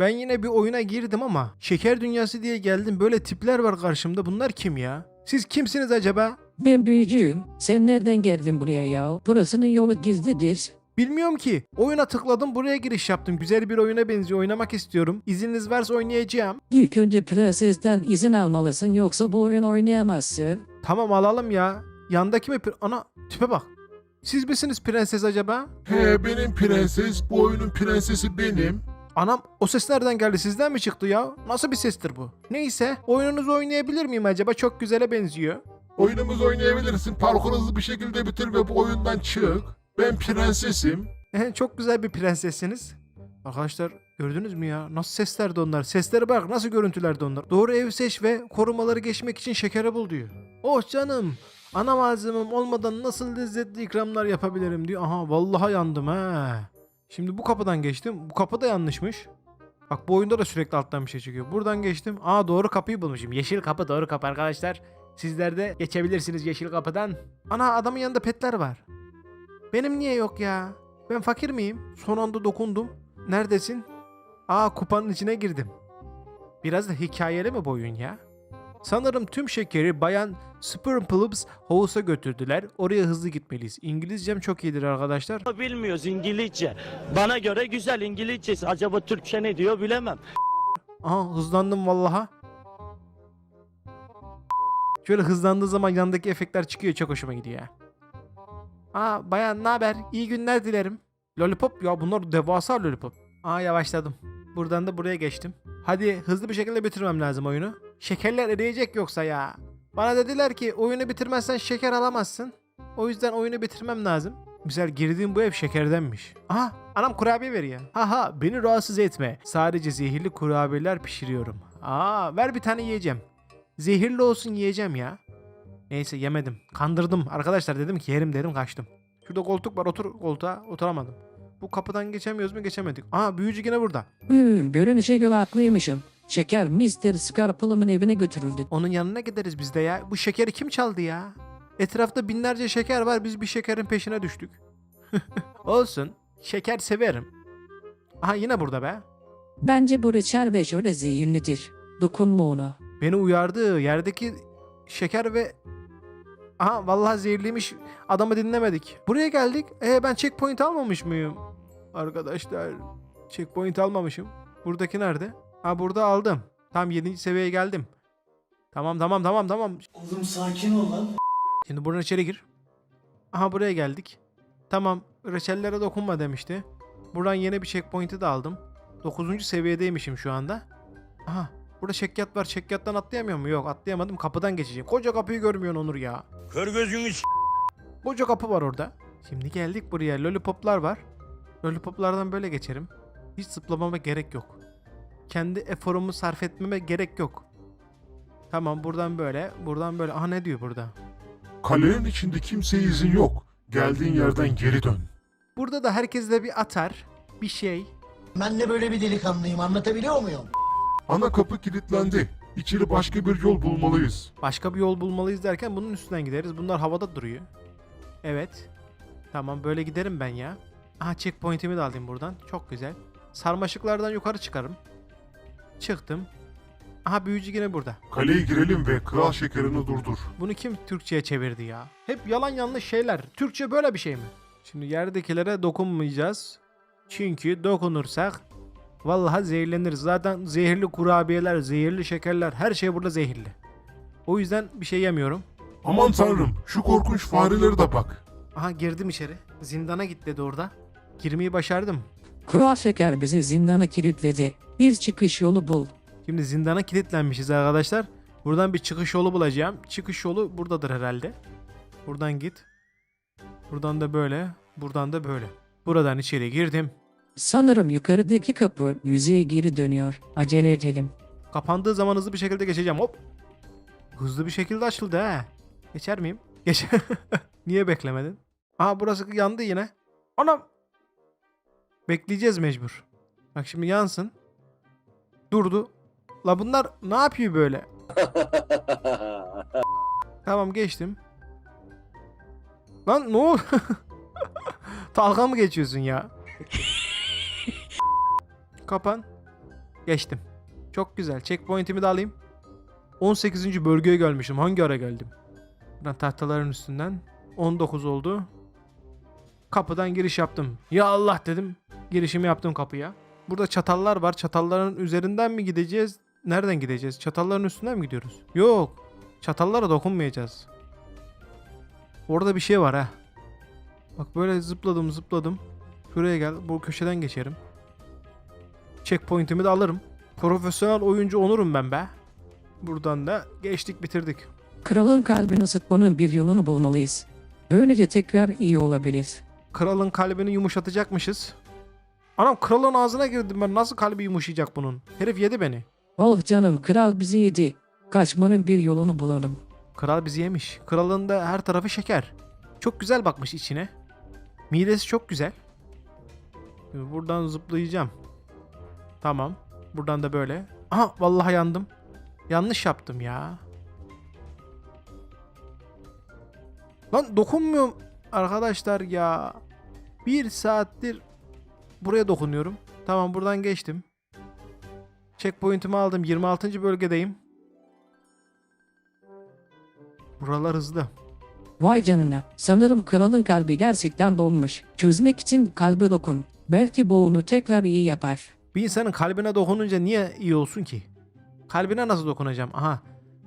Ben yine bir oyuna girdim ama şeker dünyası diye geldim. Böyle tipler var karşımda. Bunlar kim ya? Siz kimsiniz acaba? Ben büyücüyüm. Sen nereden geldin buraya ya? Burasının yolu gizlidir. Bilmiyorum ki. Oyuna tıkladım buraya giriş yaptım. Güzel bir oyuna benziyor. Oynamak istiyorum. İzniniz varsa oynayacağım. İlk önce prensesten izin almalısın yoksa bu oyun oynayamazsın. Tamam alalım ya. Yandaki mi? pri- Ana tipe bak. Siz misiniz prenses acaba? He benim prenses, bu oyunun prensesi benim. Anam o ses nereden geldi? Sizden mi çıktı ya? Nasıl bir sestir bu? Neyse oyununuzu oynayabilir miyim acaba? Çok güzele benziyor. Oyunumuzu oynayabilirsin, parkuru hızlı bir şekilde bitir ve bu oyundan çık. Ben prensesim. Çok güzel bir prensessiniz. Arkadaşlar gördünüz mü ya? Nasıl seslerdi onlar? Seslere bak nasıl görüntülerdi onlar. Doğru ev seç ve korumaları geçmek için şekere bul diyor. Oh canım. Ana malzemem olmadan nasıl lezzetli ikramlar yapabilirim diyor. Aha vallahi yandım ha. Şimdi bu kapıdan geçtim. Bu kapı da yanlışmış. Bak bu oyunda da sürekli alttan bir şey çıkıyor. Buradan geçtim. Aa doğru kapıyı bulmuşum. Yeşil kapı doğru kapı arkadaşlar. Sizler de geçebilirsiniz yeşil kapıdan. Ana adamın yanında petler var. Benim niye yok ya? Ben fakir miyim? Son anda dokundum. Neredesin? Aa kupanın içine girdim. Biraz da hikayeli mi bu oyun ya? Sanırım tüm şekeri bayan Spurplups House'a götürdüler. Oraya hızlı gitmeliyiz. İngilizcem çok iyidir arkadaşlar. bilmiyoruz İngilizce. Bana göre güzel İngilizcesi. Acaba Türkçe ne diyor bilemem. Aha hızlandım vallaha. Şöyle hızlandığı zaman yanındaki efektler çıkıyor çok hoşuma gidiyor. Aa bayan ne haber? İyi günler dilerim. Lollipop ya bunlar devasa lollipop. Aa yavaşladım. Buradan da buraya geçtim. Hadi hızlı bir şekilde bitirmem lazım oyunu. Şekerler eriyecek yoksa ya. Bana dediler ki oyunu bitirmezsen şeker alamazsın. O yüzden oyunu bitirmem lazım. Güzel girdiğim bu ev şekerdenmiş. Aha anam kurabiye veriyor. Haha beni rahatsız etme. Sadece zehirli kurabiyeler pişiriyorum. Aa ver bir tane yiyeceğim. Zehirli olsun yiyeceğim ya. Neyse yemedim. Kandırdım. Arkadaşlar dedim ki yerim dedim kaçtım. Şurada koltuk var otur koltuğa oturamadım. Bu kapıdan geçemiyoruz mu geçemedik. Aa büyücü yine burada. Hmm, görünüşe göre haklıymışım. Şeker Mr. Scarpalım'ın evine götürüldü. Onun yanına gideriz biz de ya. Bu şekeri kim çaldı ya? Etrafta binlerce şeker var. Biz bir şekerin peşine düştük. Olsun. Şeker severim. Aha yine burada be. Bence bu reçel ve şöyle zehirlidir. Dokunma ona. Beni uyardı. Yerdeki şeker ve... Aha vallahi zehirliymiş. Adamı dinlemedik. Buraya geldik. E ben checkpoint almamış mıyım? Arkadaşlar checkpoint almamışım. Buradaki nerede? Ha burada aldım. Tam 7. seviyeye geldim. Tamam tamam tamam tamam. Oğlum sakin ol lan. Şimdi buradan içeri gir. Aha buraya geldik. Tamam reçellere dokunma demişti. Buradan yeni bir checkpoint'i de aldım. 9. seviyedeymişim şu anda. Aha burada çekyat var. Çekyattan atlayamıyor mu? Yok atlayamadım. Kapıdan geçeceğim. Koca kapıyı görmüyorsun Onur ya. Kör gözünü Koca kapı var orada. Şimdi geldik buraya. Lollipoplar var. Lollipoplardan böyle geçerim. Hiç zıplamama gerek yok. Kendi eforumu sarf etmeme gerek yok. Tamam buradan böyle. Buradan böyle. Aha ne diyor burada? Kalenin içinde kimseye izin yok. Geldiğin yerden geri dön. Burada da herkes de bir atar. Bir şey. Ben de böyle bir delikanlıyım anlatabiliyor muyum? Ana kapı kilitlendi. İçeri başka bir yol bulmalıyız. Başka bir yol bulmalıyız derken bunun üstünden gideriz. Bunlar havada duruyor. Evet. Tamam böyle giderim ben ya. Aha checkpoint'imi de alayım buradan. Çok güzel. Sarmaşıklardan yukarı çıkarım. Çıktım. Aha büyücü yine burada. Kaleye girelim ve kral şekerini durdur. Bunu kim Türkçe'ye çevirdi ya? Hep yalan yanlış şeyler. Türkçe böyle bir şey mi? Şimdi yerdekilere dokunmayacağız. Çünkü dokunursak vallahi zehirleniriz. Zaten zehirli kurabiyeler, zehirli şekerler her şey burada zehirli. O yüzden bir şey yemiyorum. Aman tanrım şu korkunç farelere de bak. Aha girdim içeri. Zindana git dedi orada. Girmeyi başardım. Kral şeker bizi zindana kilitledi. Bir çıkış yolu bul. Şimdi zindana kilitlenmişiz arkadaşlar. Buradan bir çıkış yolu bulacağım. Çıkış yolu buradadır herhalde. Buradan git. Buradan da böyle. Buradan da böyle. Buradan içeri girdim. Sanırım yukarıdaki kapı yüzeye geri dönüyor. Acele edelim. Kapandığı zaman hızlı bir şekilde geçeceğim. Hop. Hızlı bir şekilde açıldı ha. Geçer miyim? Geç. Niye beklemedin? Aha burası yandı yine. Anam. Bekleyeceğiz mecbur. Bak şimdi yansın. Durdu. La bunlar ne yapıyor böyle? tamam geçtim. Lan ne oldu? Dalga mı geçiyorsun ya? Kapan. Geçtim. Çok güzel. Checkpoint'imi de alayım. 18. bölgeye gelmişim. Hangi ara geldim? Buradan tahtaların üstünden. 19 oldu. Kapıdan giriş yaptım. Ya Allah dedim. Girişimi yaptım kapıya. Burada çatallar var. Çatalların üzerinden mi gideceğiz? Nereden gideceğiz? Çatalların üstünden mi gidiyoruz? Yok. Çatallara dokunmayacağız. Orada bir şey var ha. Bak böyle zıpladım zıpladım. Şuraya gel. Bu köşeden geçerim. Checkpoint'imi de alırım. Profesyonel oyuncu onurum ben be. Buradan da geçtik bitirdik. Kralın kalbini ısıtmanın bir yolunu bulmalıyız. Böylece tekrar iyi olabilir. Kralın kalbini yumuşatacakmışız. Anam kralın ağzına girdim ben. Nasıl kalbi yumuşayacak bunun? Herif yedi beni. Oh canım kral bizi yedi. Kaçmanın bir yolunu bulalım. Kral bizi yemiş. Kralın da her tarafı şeker. Çok güzel bakmış içine. Midesi çok güzel. Şimdi Buradan zıplayacağım. Tamam. Buradan da böyle. Aha vallahi yandım. Yanlış yaptım ya. Lan dokunmuyorum arkadaşlar ya. Bir saattir buraya dokunuyorum. Tamam buradan geçtim. Checkpoint'imi aldım. 26. bölgedeyim. Buralar hızlı. Vay canına. Sanırım kralın kalbi gerçekten dolmuş. Çözmek için kalbe dokun. Belki bu onu tekrar iyi yapar. Bir insanın kalbine dokununca niye iyi olsun ki? Kalbine nasıl dokunacağım? Aha.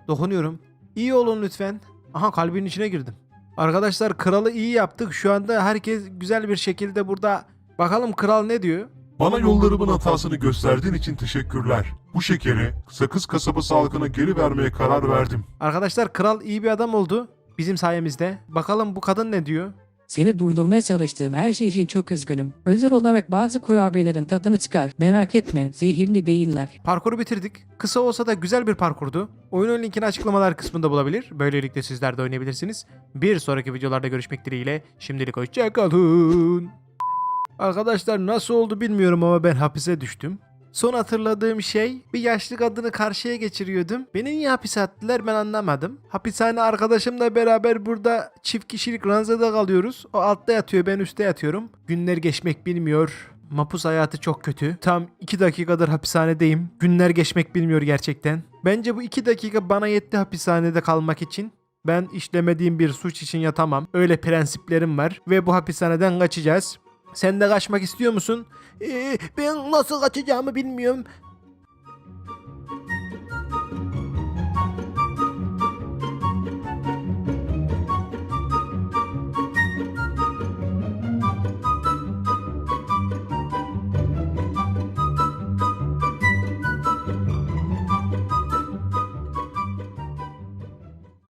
Dokunuyorum. İyi olun lütfen. Aha kalbinin içine girdim. Arkadaşlar kralı iyi yaptık. Şu anda herkes güzel bir şekilde burada. Bakalım kral ne diyor? Bana yollarımın hatasını gösterdiğin için teşekkürler. Bu şekeri sakız kasabası halkına geri vermeye karar verdim. Arkadaşlar kral iyi bir adam oldu. Bizim sayemizde. Bakalım bu kadın ne diyor? Seni durdurmaya çalıştığım her şey için çok üzgünüm. Özel olarak bazı kurabiyelerin tadını çıkar. Merak etme, zehirli değiller. Parkuru bitirdik. Kısa olsa da güzel bir parkurdu. Oyunun linkini açıklamalar kısmında bulabilir. Böylelikle sizler de oynayabilirsiniz. Bir sonraki videolarda görüşmek dileğiyle. Şimdilik hoşçakalın. Arkadaşlar nasıl oldu bilmiyorum ama ben hapise düştüm. Son hatırladığım şey bir yaşlı kadını karşıya geçiriyordum. Beni niye hapise attılar ben anlamadım. Hapishane arkadaşımla beraber burada çift kişilik ranzada kalıyoruz. O altta yatıyor ben üstte yatıyorum. Günler geçmek bilmiyor. Mapus hayatı çok kötü. Tam 2 dakikadır hapishanedeyim. Günler geçmek bilmiyor gerçekten. Bence bu 2 dakika bana yetti hapishanede kalmak için. Ben işlemediğim bir suç için yatamam. Öyle prensiplerim var ve bu hapishaneden kaçacağız. Sen de kaçmak istiyor musun? Ee, ben nasıl kaçacağımı bilmiyorum.